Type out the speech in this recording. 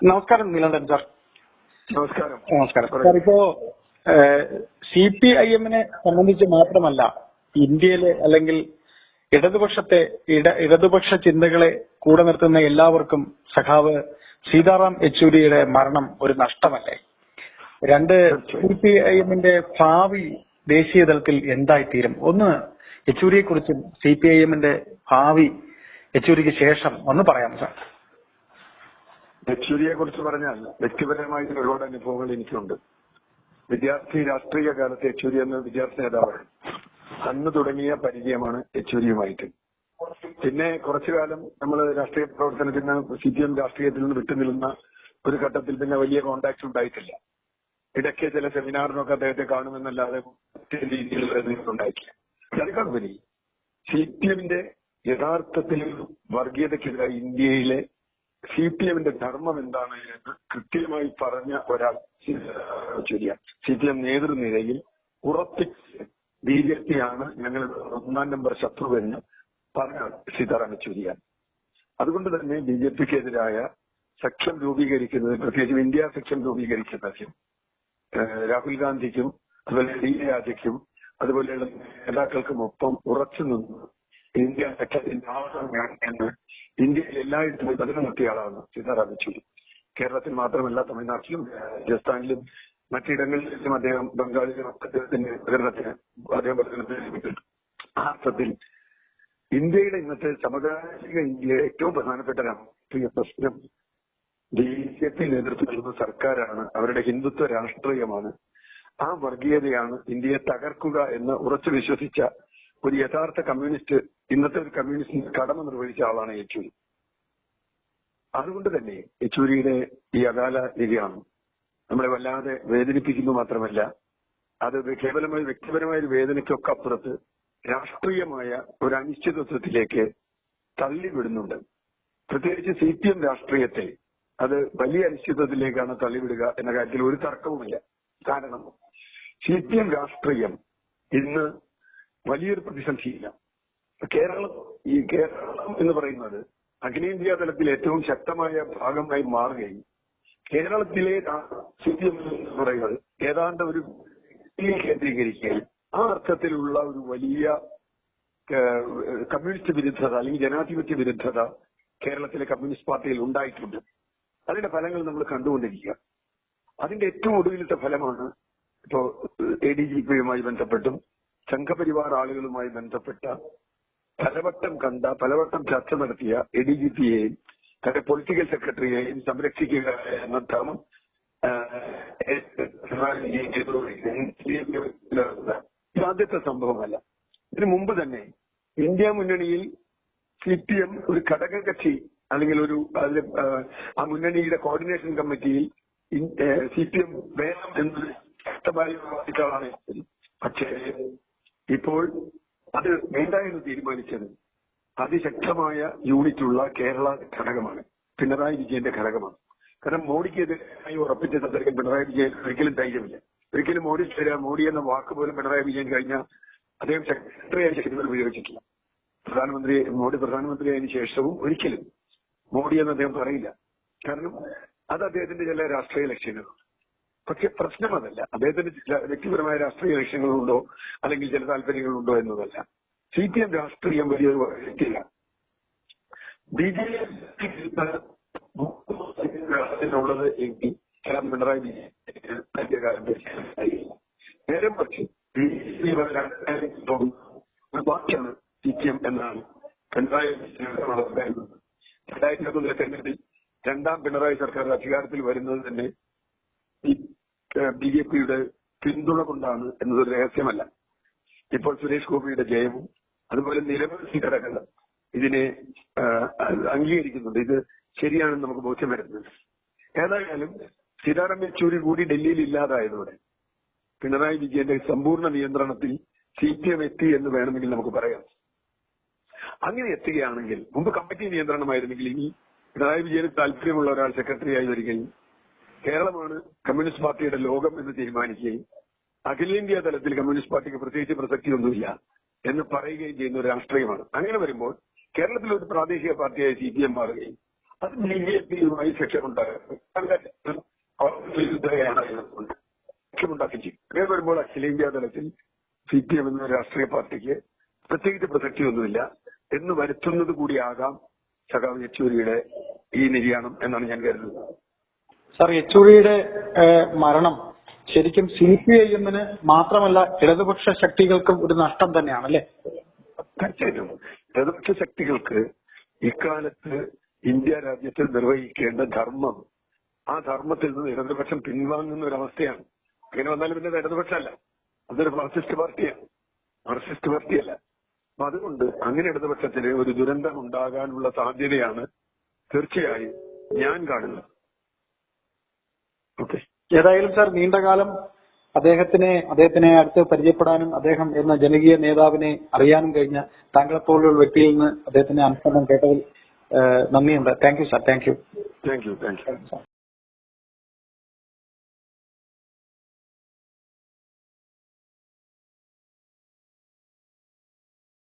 നമസ്കാരം നീലണ്ടൻ സാർ. നമസ്കാരം. നമസ്കാരം. സാർ ഇപ്പോ സി പി ഐ എമ്മിനെ സംബന്ധിച്ച് മാത്രമല്ല ഇന്ത്യയിലെ അല്ലെങ്കിൽ ഇടതുപക്ഷത്തെ ഇട ഇടതുപക്ഷ ചിന്തകളെ കൂടെ നിർത്തുന്ന എല്ലാവർക്കും സഖാവ് സീതാറാം യെച്ചൂരിയുടെ മരണം ഒരു നഷ്ടമല്ലേ? രണ്ട് സി പി ഐ എമ്മിന്റെ ഭാവി ദേശീയ തലത്തിൽ എന്തായിത്തീരും? ഒന്ന് യെച്ചൂരിയെ കുറിച്ചും സി പി ഐ എമ്മിന്റെ ഭാവി യെച്ചൂരിക്ക് ശേഷം ഒന്ന് പറയാം സാർ? യെച്ചൂരിയെ കുറിച്ച് പറഞ്ഞാൽ വ്യക്തിപരമായിട്ട് ഒരുപാട് അനുഭവങ്ങൾ എനിക്കുണ്ട്. വിദ്യാർത്ഥി രാഷ്ട്രീയ കാലത്ത് യെച്ചൂരി എന്ന വിദ്യാർത്ഥി നേതാവാണ് അന്ന് തുടങ്ങിയ പരിചയമാണ് യെച്ചൂരിയുമായിട്ട്. പിന്നെ കുറച്ചു കാലം നമ്മൾ രാഷ്ട്രീയ പ്രവർത്തനത്തിൽ നിന്ന് സി പി എം രാഷ്ട്രീയത്തിൽ നിന്ന് വിട്ടുനിൽന്ന ഒരു ഘട്ടത്തിൽ പിന്നെ വലിയ കോണ്ടാക്ട് ഉണ്ടായിട്ടില്ല. ഇടയ്ക്ക് ചില സെമിനാറിനൊക്കെ അദ്ദേഹത്തെ കാണുമെന്നല്ലാതെ മറ്റേ രീതിയിൽ ഉണ്ടായിട്ടില്ല. വലിയ സി പി എമ്മിന്റെ യഥാർത്ഥത്തിൽ വർഗീയതയ്ക്കെതിരായി ഇന്ത്യയിലെ സി പി എമ്മിന്റെ ധർമ്മം എന്താണ് എന്ന് കൃത്യമായി പറഞ്ഞ ഒരാൾ ശരിയാണ് സി പി എം നേതൃനിരയിൽ ഉറപ്പിച്ച് ബി ജെ പി ആണ് ഞങ്ങളുടെ ഒന്നാം നമ്പർ ശത്രു എന്ന് പറഞ്ഞ സീതാറാം യെച്ചൂരിയാണ്. അതുകൊണ്ട് തന്നെ ബി ജെ പിക്കെതിരായ സഖ്യം രൂപീകരിക്കുന്നത് പ്രത്യേകിച്ചും ഇന്ത്യ സഖ്യം രൂപീകരിക്കുന്നതിനും രാഹുൽ ഗാന്ധിക്കും അതുപോലെ ഡി എ രാജയ്ക്കും അതുപോലെയുള്ള നേതാക്കൾക്കും ഒപ്പം ഉറച്ചു നിന്ന് ഇന്ത്യ സഖ്യത്തിന്റെ ആവശ്യം എന്ന് ഇന്ത്യയിൽ എല്ലായിടത്തും ബദൽ നടത്തിയ ആളാണ് സീതാറാം യെച്ചൂരി. കേരളത്തിൽ മാത്രമല്ല തമിഴ്നാട്ടിലും രാജസ്ഥാനിലും മറ്റിടങ്ങളിലും അദ്ദേഹം ബംഗാളിലും അദ്ദേഹത്തിന്റെ പ്രകടനത്തിന് അദ്ദേഹം പ്രകടനത്തിന് ആ അർത്ഥത്തിൽ ഇന്ത്യയുടെ ഇന്നത്തെ സമകാലിക ഇന്ത്യയിലെ ഏറ്റവും പ്രധാനപ്പെട്ട രാഷ്ട്രീയ പ്രശ്നം ദേശീയത്തിൽ നേതൃത്വം നൽകുന്ന സർക്കാരാണ്. അവരുടെ ഹിന്ദുത്വ രാഷ്ട്രീയമാണ്. ആ വർഗീയതയാണ് ഇന്ത്യയെ തകർക്കുക എന്ന് ഉറച്ചു വിശ്വസിച്ച ഒരു യഥാർത്ഥ കമ്മ്യൂണിസ്റ്റ് ഇന്നത്തെ ഒരു കമ്മ്യൂണിസ്റ്റിന്റെ കടമ നിർവഹിച്ച ആളാണ് യെച്ചൂരി. അതുകൊണ്ട് തന്നെ യെച്ചൂരിയുടെ ഈ അകാല നിര്യാണം നമ്മളെ വല്ലാതെ വേദനിപ്പിക്കുന്നു മാത്രമല്ല അത് കേവലമായ വ്യക്തിപരമായ ഒരു വേദനയ്ക്കൊക്കെ അപ്പുറത്ത് രാഷ്ട്രീയമായ ഒരു അനിശ്ചിതത്വത്തിലേക്ക് തള്ളിവിടുന്നുണ്ട്. പ്രത്യേകിച്ച് സി പി എം രാഷ്ട്രീയത്തെ അത് വലിയ അനിശ്ചിതത്തിലേക്കാണ് തള്ളിവിടുക എന്ന കാര്യത്തിൽ ഒരു തർക്കവുമില്ല. കാരണം സി പി എം രാഷ്ട്രീയം ഇന്ന് വലിയൊരു പ്രതിസന്ധിയില്ല. കേരളം ഈ കേരളം എന്ന് പറയുന്നത് അഖിലേന്ത്യാ തലത്തിൽ ഏറ്റവും ശക്തമായ ഭാഗമായി മാറുകയും കേരളത്തിലെ സ്ഥിതി പറയുന്നത് ഏതാണ്ട് ഒരു കേന്ദ്രീകരിക്കുകയും ആ അർത്ഥത്തിലുള്ള ഒരു വലിയ കമ്മ്യൂണിസ്റ്റ് വിരുദ്ധത അല്ലെങ്കിൽ ജനാധിപത്യ വിരുദ്ധത കേരളത്തിലെ കമ്മ്യൂണിസ്റ്റ് പാർട്ടിയിൽ ഉണ്ടായിട്ടുണ്ട്. അതിന്റെ ഫലങ്ങൾ നമ്മൾ കണ്ടുകൊണ്ടിരിക്കുക. അതിന്റെ ഏറ്റവും ഒടുവിലത്തെ ഫലമാണ് ഇപ്പോ എ ഡി ജി പിയുമായി ബന്ധപ്പെട്ടും സംഘപരിവാർ ആളുകളുമായി ബന്ധപ്പെട്ട പലവട്ടം കണ്ട പലവട്ടം ചർച്ച നടത്തിയ എ ഡി ജി പിയെയും തന്റെ പൊളിറ്റിക്കൽ സെക്രട്ടറിയെയും സംരക്ഷിക്കുക എന്ന ധർമ്മം ആദ്യത്തെ സംഭവമല്ല. ഇതിനു മുമ്പ് തന്നെ ഇന്ത്യ മുന്നണിയിൽ സി പി എം ഒരു ഘടകകക്ഷി അല്ലെങ്കിൽ ഒരു അതിലെ ആ മുന്നണിയുടെ കോർഡിനേഷൻ കമ്മിറ്റിയിൽ സി പി എം വേണം എന്നൊരു ശക്തമായ പക്ഷേ ഇപ്പോൾ അത് വേണ്ട എന്ന് തീരുമാനിച്ചത് അതിശക്തമായ യൂണിറ്റുള്ള കേരള ഘടകമാണ് പിണറായി വിജയന്റെ ഘടകമാണ്. കാരണം മോഡിക്ക് എതിരായി ഉറപ്പിച്ച സന്ദർഭം പിണറായി വിജയൻ ഒരിക്കലും ധൈര്യമില്ല. ഒരിക്കലും മോഡി മോഡി എന്ന വാക്ക് പോലും പിണറായി വിജയൻ കഴിഞ്ഞ അദ്ദേഹം സെക്രട്ടറിയായ ശക്തികൾ ഉപയോഗിച്ചിട്ടില്ല. പ്രധാനമന്ത്രി മോഡി പ്രധാനമന്ത്രിയായതിനു ശേഷവും ഒരിക്കലും മോഡി എന്ന് അദ്ദേഹം പറയില്ല. കാരണം അത് അദ്ദേഹത്തിന്റെ ചില രാഷ്ട്രീയ ലക്ഷ്യങ്ങളുണ്ട് പക്ഷെ പ്രശ്നം അതല്ല അദ്ദേഹത്തിന് വ്യക്തിപരമായ രാഷ്ട്രീയ ലക്ഷ്യങ്ങളുണ്ടോ? അല്ലെങ്കിൽ ചില താല്പര്യങ്ങളുണ്ടോ എന്നതല്ല. സി പി എം രാഷ്ട്രീയം വലിയൊരു വ്യക്തിയില്ല ബി ജെ ഉള്ളത് എങ്കിൽ പിണറായി വിജയൻ. നേരെ മറിച്ച് ബി ജെ പി ഒരു ബാക്കിയാണ് സി പി എം എന്നാണ് പിണറായി രണ്ടായിരത്തി ഇരുപത്തൊന്നിലെ തെരഞ്ഞെടുപ്പിൽ രണ്ടാം പിണറായി സർക്കാർ അധികാരത്തിൽ വരുന്നത് തന്നെ ബി ജെ പിയുടെ പിന്തുണ കൊണ്ടാണ് എന്നതൊരു രഹസ്യമല്ല. ഇപ്പോൾ സുരേഷ് ഗോപിയുടെ ജയവും അതുപോലെ നിരവധി ഘടകങ്ങൾ ഇതിനെ അംഗീകരിക്കുന്നുണ്ട്. ഇത് ശരിയാണെന്ന് നമുക്ക് ബോധ്യം വരുന്നുണ്ട്. ഏതായാലും സീതാറാം യെച്ചൂരി കൂടി ഡൽഹിയിൽ ഇല്ലാതായതോടെ പിണറായി വിജയന്റെ സമ്പൂർണ നിയന്ത്രണത്തിൽ സി പി എം എത്തി എന്ന് വേണമെങ്കിൽ നമുക്ക് പറയാം. അങ്ങനെ എത്തുകയാണെങ്കിൽ മുമ്പ് കമ്മിറ്റി നിയന്ത്രണമായിരുന്നെങ്കിൽ ഇനി പിണറായി വിജയന് താല്പര്യമുള്ള ഒരാൾ സെക്രട്ടറി ആയി വരികയും കേരളമാണ് കമ്മ്യൂണിസ്റ്റ് പാർട്ടിയുടെ ലോകം എന്ന് തീരുമാനിക്കുകയും അഖിലേന്ത്യാ തലത്തിൽ കമ്മ്യൂണിസ്റ്റ് പാർട്ടിക്ക് പ്രത്യേകിച്ച് പ്രസക്തിയൊന്നുമില്ല എന്ന് പറയുകയും ചെയ്യുന്ന ഒരു രാഷ്ട്രീയമാണ്. അങ്ങനെ വരുമ്പോൾ കേരളത്തിലെ ഒരു പ്രാദേശിക പാർട്ടിയായി സി പി എം മാറുകയും അത് ബി ജെ പിയുമായി സഖ്യമുണ്ടാകും സഖ്യമുണ്ടാക്കി ചെയ്യും. അങ്ങനെ വരുമ്പോൾ അഖിലേന്ത്യാ തലത്തിൽ സി പി എം എന്ന രാഷ്ട്രീയ പാർട്ടിക്ക് പ്രത്യേകിച്ച് പ്രസക്തിയൊന്നുമില്ല എന്ന് വരുത്തുന്നത് കൂടിയാകാം സഖാവ് യെച്ചൂരിയുടെ ഈ നിര്യാണം എന്നാണ് ഞാൻ കരുതുന്നത്. സാർ യെച്ചൂരിയുടെ മരണം ശരിക്കും സി പി ഐ എമ്മിന് മാത്രമല്ല ഇടതുപക്ഷ ശക്തികൾക്കും ഒരു നഷ്ടം തന്നെയാണ് അല്ലെ തീർച്ചയായിട്ടും. ഇടതുപക്ഷ ശക്തികൾക്ക് ഇക്കാലത്ത് ഇന്ത്യ രാജ്യത്തിൽ നിർവഹിക്കേണ്ട ധർമ്മം ആ ധർമ്മത്തിൽ നിന്ന് ഇടതുപക്ഷം പിൻവാങ്ങുന്ന ഒരു അവസ്ഥയാണ്. അങ്ങനെ വന്നാലും പിന്നെ ഇടതുപക്ഷമല്ല. അതൊരു മാർക്സിസ്റ്റ് പാർട്ടിയാണ്. മാർക്സിസ്റ്റ് പാർട്ടിയല്ല. അപ്പൊ അതുകൊണ്ട് അങ്ങനെ ഇടതുപക്ഷത്തിന് ഒരു ദുരന്തം ഉണ്ടാകാനുള്ള സാധ്യതയാണ് തീർച്ചയായും ഞാൻ കാണുന്നത്. ഓക്കെ. ഏതായാലും സാർ നീണ്ടകാലം അദ്ദേഹത്തിനെ അദ്ദേഹത്തിനെ അടുത്ത് പരിചയപ്പെടാനും അദ്ദേഹം എന്ന ജനകീയ നേതാവിനെ അറിയാനും കഴിഞ്ഞ താങ്കളെ പോലുള്ള വ്യക്തിയിൽ നിന്ന് അദ്ദേഹത്തിന്റെ അനുസരണം കേട്ടതിൽ നന്ദിയുണ്ട്. Thank you sir thank you. Thank you thank you.